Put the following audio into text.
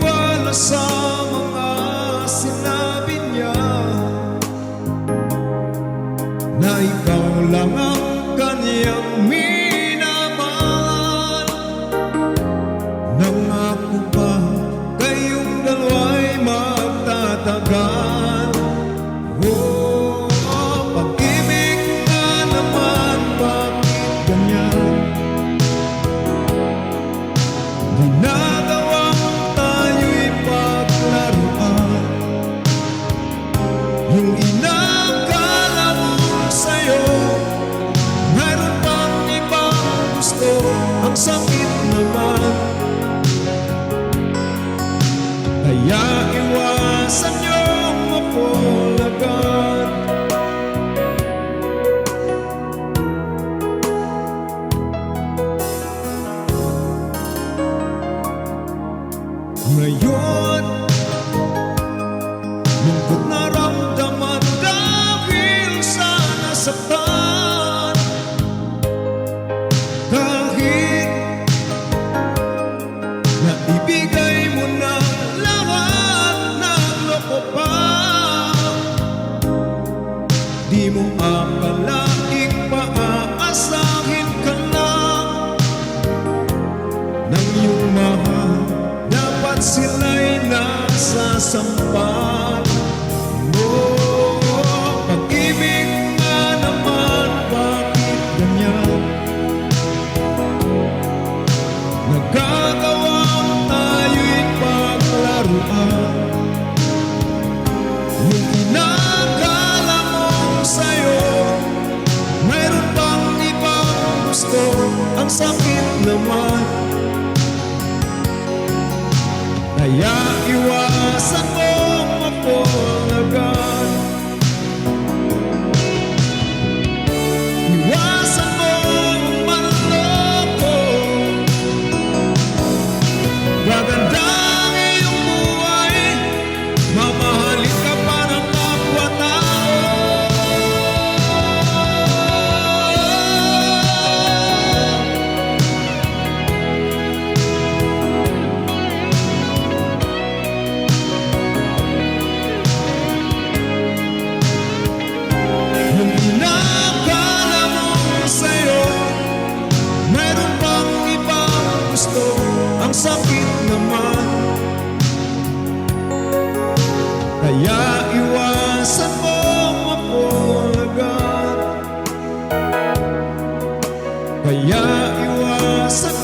maniwala sa mga sinabi niya na ikaw lang ang kanyang minahal. Ngayon. Lungkot na ramdaman dahil sa nasaktan. Kahit na ibigay mo na lahat ng loko pa Di mo akalaing paaasahin ka lang ng iyong Dapat sila'y nasasampan mo Pag-ibig nga naman, bakit ganyan? Nagkagawang tayo'y paglaruan. Yung inakala mo sa'yo Mayroon bang ibang Ang sakit naman Kaya iwasan mo mapulagan Kaya iwasan mo mapulagan Kaya iwasan mo